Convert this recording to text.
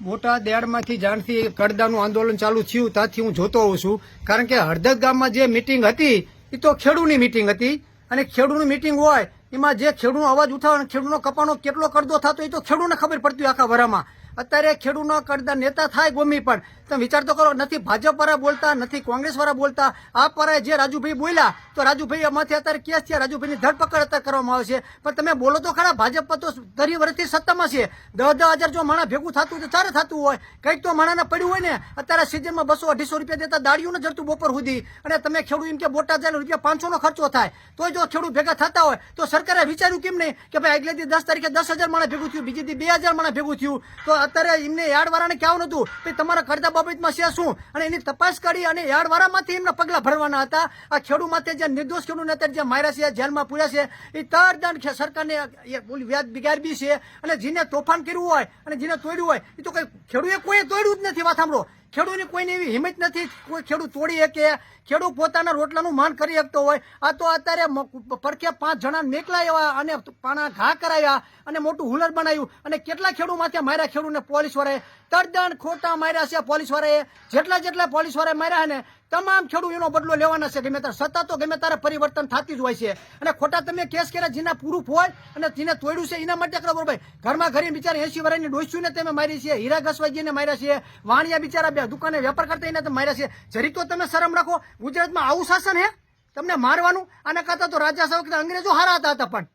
મોટા દેડમાંથી જાણથી કડદાનું આંદોલન ચાલુ થયું, ત્યાંથી હું જોતો હોઉં છું. કારણ કે હળદદ ગામમાં જે મિટિંગ હતી, એ તો ખેડૂની મિટિંગ હતી. અને ખેડૂની મિટિંગ હોય, એમાં જે ખેડૂનો અવાજ ઉઠાવે ખેડૂનો કપાનો કેટલો કરદો થતો, એ તો ખેડૂને ખબર પડતી આખા વરામાં. અત્યારે ખેડૂનો કરતા નેતા થાય ગોમી પણ. તમે વિચાર તો કરો, નથી ભાજપ વાળા બોલતા, નથી કોંગ્રેસ વાળા બોલતા. આ પર જે રાજુભાઈ બોલ્યા, તો રાજુભાઈ એમાંથી અત્યારે કેસ થયા. રાજુભાઈની ધરપકડ અત્યારે કરવામાં આવશે પણ તમે બોલો તો ખરા, ભાજપ તો દરી વર્ષથી સત્તામાં છે. દસ દસ હજાર જો માણા ભેગું થતું તો ચારે થતું હોય. કંઈક તો માણાને પડ્યું હોય ને, અત્યારે સિઝનમાં બસો અઢીસો રૂપિયા દેતા દાડીયું ન જડતું બપોર સુધી. અને તમે ખેડૂત એમ કે બોટા જાય રૂપિયા પાંચસોનો ખર્ચો થાય. તો જો ખેડૂત ભેગા થતા હોય, તો સરકારે વિચાર્યું કેમ નહીં? કે ભાઈ આગલેથી દસ તારીખે દસ હજાર માણા ભેગું થયું, બીજી દી બે હજાર માણા ભેગું થયું. તો અત્યારે એમને યાર્ડવાળાને કહેવાનું હતું કે તમારા કરતા બાબતમાં છે શું? અને એની તપાસ કરી અને યાર્ડવાળામાંથી એમના પગલાં ભરવાના હતા. આ ખેડૂત માથે જે નિર્દોષ ખેડૂતને અત્યારે જે માર્યા છે, જેલમાં પૂર્યા છે, એ તરદંડ સરકારને વ્યાજ બિગાડવી છે. અને જેને તોફાન કર્યું હોય અને જેને તોડ્યું હોય, એ તો કંઈ ખેડૂતે કોઈ તોડ્યું જ નથી, વાત સાંભળો. ખેડૂતની કોઈની એવી હિંમત નથી. કોઈ ખેડૂત તોડી શકે. ખેડૂત પોતાના રોટલાનું માન કરી શકતો હોય. આ તો અત્યારે પડખે પાંચ જણા નીકળાયા અને પાણા ઘા કરાયા અને મોટું હુલર બનાવ્યું. અને કેટલા ખેડૂત માથે માર્યા? ખેડૂતને પોલીસ વાળાએ તરદંડ ખોટા માર્યા છે પોલીસ વાળાએ જેટલા જેટલા પોલીસ વાળાએ માર્યા ને તમામ ખેડૂત એનો બદલો લેવાના છે. ગમે ત્યારે સત્તા તો ગમે ત્યારે પરિવર્તન થતી જ હોય છે. અને ખોટા તમે કેસ કર્યા જેના પૂરું હોય અને જેને તોડ્યું છે એના માટે કરો ભાઈ ઘરમાં ઘરે બિચારા એસી વર્ષની ડોસ્યુને તમે મારી છે, હીરા ઘસવાજીને માર્યા છે, વાણિયા બિચારા બે દુકાને વેપાર કરતા એને તમે માર્યા છે. જરી તો તમે શરમ રાખો, ગુજરાતમાં આવું શાસન હે? તમને મારવાનું? આના કરતા તો રાજા સાહેબ અંગ્રેજો હારા હતા પણ.